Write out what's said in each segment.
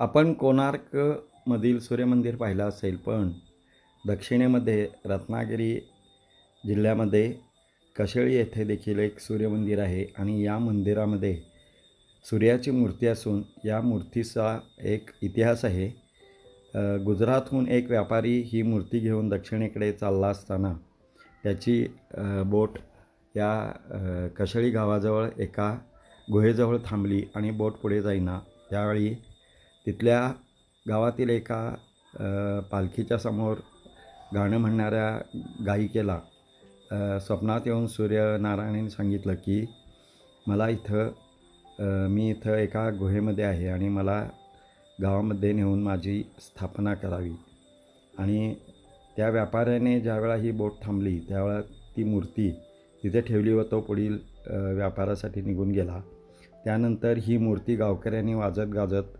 आपण कोणार्कमधील सूर्यमंदिर पाहिलं असेल पण दक्षिणेमध्ये रत्नागिरी जिल्ह्यामध्ये कशेळी येथे देखील एक सूर्यमंदिर आहे आणि या मंदिरामध्ये सूर्याची मूर्ती असून या मूर्तीचा एक इतिहास आहे. गुजरातहून एक व्यापारी ही मूर्ती घेऊन दक्षिणेकडे चालला असताना त्याची बोट या कशळी गावाजवळ एका गुहेजवळ थांबली आणि बोट पुढे जाईना. त्यावेळी तिथल्या गावातील एका पालखीच्या समोर गाणं म्हणणाऱ्या गायिकेला स्वप्नात येऊन सूर्यनारायणाने सांगितलं की मला इथं मी इथं एका गुहेमध्ये आहे आणि मला गावामध्ये नेऊन माझी स्थापना करावी. आणि त्या व्यापाऱ्याने ज्यावेळा ही बोट थांबली त्यावेळा ती मूर्ती तिथे ठेवली व तो पुढील व्यापारासाठी निघून गेला. त्यानंतर ही मूर्ती गावकऱ्यांनी वाजत गाजत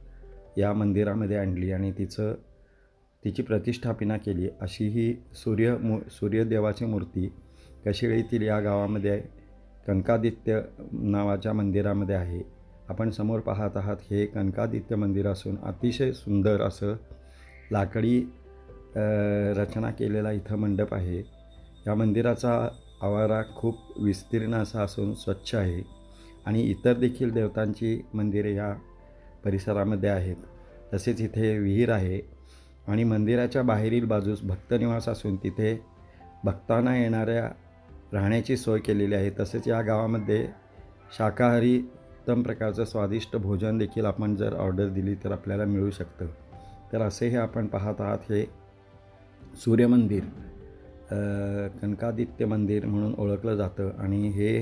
या मंदिरामध्ये आणली आणि तिचं तिची प्रतिष्ठापना केली. अशी ही सूर्य मू सूर्यदेवाची मूर्ती कशिळीतील या गावामध्ये कनकादित्य नावाच्या मंदिरामध्ये आहे. आपण समोर पाहत आहात हे कनकादित्य मंदिर असून अतिशय सुंदर असं लाकडी रचना केलेला इथं मंडप आहे. या मंदिराचा आवारा खूप विस्तीर्ण असा असून स्वच्छ आहे. आणि इतर देखील देवतांची मंदिरे या परिसरामध्ये आहेत. तसेच इथे विहीर आहे आणि मंदिराच्या बाहेरील बाजूस भक्तनिवास असून तिथे भक्तांना येणाऱ्या राहण्याची सोय केलेली आहे. तसेच या गावामध्ये शाकाहारी उत्तम प्रकारचं स्वादिष्ट भोजन देखील आपण जर ऑर्डर दिली तर आपल्याला मिळू शकतं. तर असे हे आपण पाहत आहात. हे सूर्यमंदिर कनकादित्य मंदिर म्हणून ओळखलं जातं. आणि हे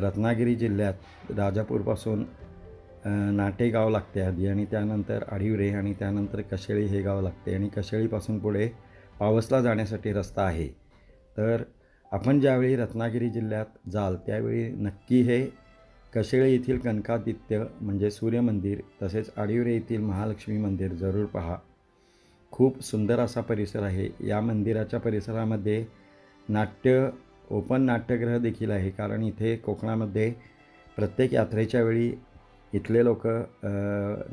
रत्नागिरी जिल्ह्यात राजापूरपासून नाटेगाव नाटे गाव लागते आधी आणि त्यानंतर आडिवरे आणि त्यानंतर कशेळी हे गाव लागते आणि कशेळीपासून पुढे पावसला जाण्यासाठी रस्ता आहे. तर आपण ज्यावेळी रत्नागिरी जिल्ह्यात जाल त्यावेळी नक्की हे कशेळी येथील कनकादित्य म्हणजे सूर्यमंदिर तसेच आडिवरे येथील महालक्ष्मी मंदिर जरूर पहा. खूप सुंदर असा परिसर आहे. या मंदिराच्या परिसरामध्ये नाट्य ओपन नाट्यगृह देखील आहे. कारण इथे कोकणामध्ये प्रत्येक यात्रेच्या वेळी इथले लोक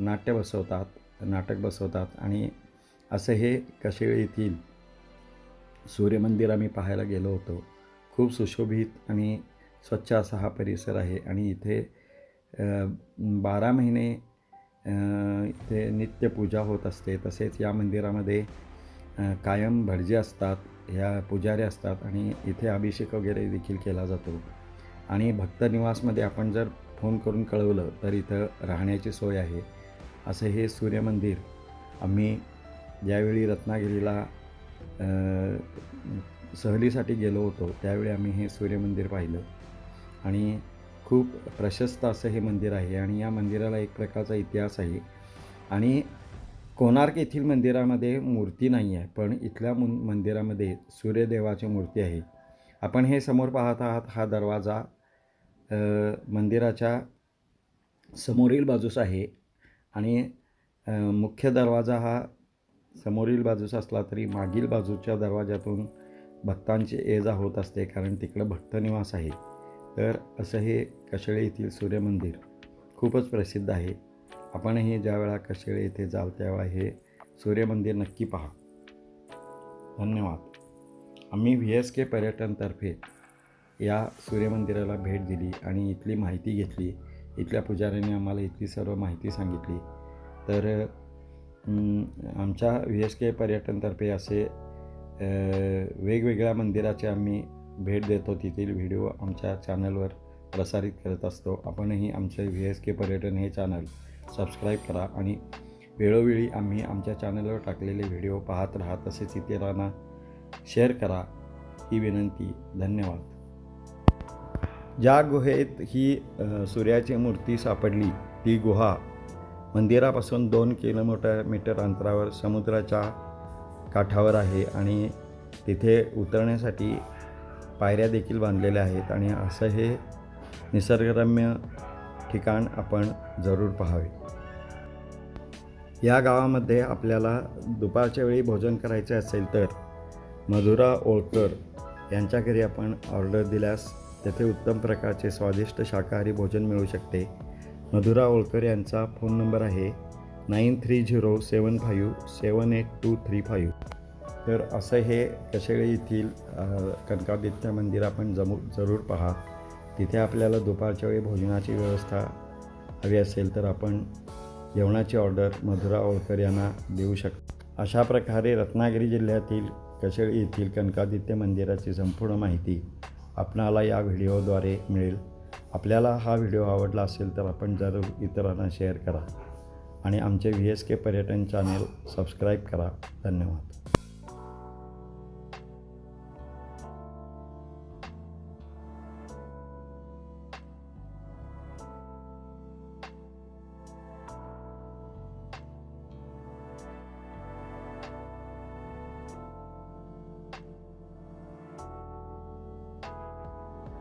नाट्य बसवतात नाटक बसवतात आणि असं हे कशेळ येथील सूर्यमंदिर आम्ही पाहायला गेलो होतो. खूप सुशोभित आणि स्वच्छ असा हा परिसर आहे आणि इथे बारा महिने इथे इथे नित्यपूजा होत असते. तसेच या मंदिरामध्ये कायम भटजे असतात ह्या पुजारी असतात आणि इथे अभिषेक वगैरे देखील केला जातो. आणि भक्तनिवासमध्ये आपण जर फोन करून कळवलं तर इथं राहण्याची सोय आहे. असं हे सूर्यमंदिर आम्ही ज्यावेळी रत्नागिरीला सहलीसाठी गेलो होतो त्यावेळी आम्ही हे सूर्यमंदिर पाहिलं. आणि खूप प्रशस्त असं हे मंदिर आहे आणि या मंदिराला एक प्रकारचा इतिहास आहे. आणि कोणार्क येथील मंदिरामध्ये मूर्ती नाही आहे पण इथल्या मु मंदिरामध्ये सूर्यदेवाची मूर्ती आहे. आपण हे समोर पाहत आहात हा दरवाजा मंदिराच्या समोरील बाजूस आहे. आणि मुख्य दरवाजा हा समोरील बाजूस असला तरी मागील बाजूच्या दरवाजातून भक्तांची ये जा होत असते कारण तिकडं भक्तनिवास आहे. तर असं हे कशेळे येथील सूर्यमंदिर खूपच प्रसिद्ध आहे. आपणही ज्यावेळा कशेळे येथे जाल त्यावेळा हे सूर्यमंदिर नक्की पहा. धन्यवाद. आम्ही व्ही एस के पर्यटनतर्फे या सूर्यमंदिराला भेट दिली आणि इथली माहिती घेतली. इथल्या पुजाऱ्यांनी आम्हाला इथली सर्व माहिती सांगितली. तर आमच्या व्ही एस के पर्यटनतर्फे असे वेगवेगळ्या मंदिराचे आम्ही भेट देतो. तेथील व्हिडिओ आमच्या चॅनलवर प्रसारित करत असतो. आपणही आमचे व्ही एस के पर्यटन हे चॅनल सबस्क्राईब करा आणि वेळोवेळी आम्ही आमच्या चॅनलवर टाकलेले व्हिडिओ पाहत राहा. तसेच इतरांना शेअर करा. ही विनंती. धन्यवाद. ज्या गुहेत ही सूर्याची मूर्ती सापडली ती गुहा. मंदिरापासून दोन किलोमीटर मीटर अंतरावर समुद्राच्या काठावर आहे आणि तिथे उतरण्यासाठी पायऱ्या देखील बांधलेल्या आहेत आणि असं हे निसर्गरम्य ठिकाण आपण जरूर पाहावे. या गावामध्ये आपल्याला दुपारच्या वेळी भोजन करायचे असेल तर मधुरा ओळकर यांच्या घरी आपण ऑर्डर दिल्यास तेथे उत्तम प्रकारचे स्वादिष्ट शाकाहारी भोजन मिळू शकते. मधुरा ओळकर यांचा फोन नंबर आहे nine three zero seven five seven eight two three five तर असं हे कशेळी येथील कनकादित्य मंदिर आपण जमू जरूर पहा. तिथे आपल्याला दुपारच्या वेळी भोजनाची व्यवस्था हवी असेल तर आपण जेवणाची ऑर्डर मधुरा ओळकर यांना देऊ शकतो अशा प्रकारे रत्नागिरी जिल्ह्यातील कशेळी येथील कनकादित्य मंदिराची संपूर्ण माहिती आपणाला या व्हिडिओद्वारे मिळेल. आपल्याला हा व्हिडिओ आवडला असेल तर आपण जरूर इतरांना शेअर करा. आणि आमचे व्ही एस के पर्यटन चॅनेल सबस्क्राईब करा. धन्यवाद.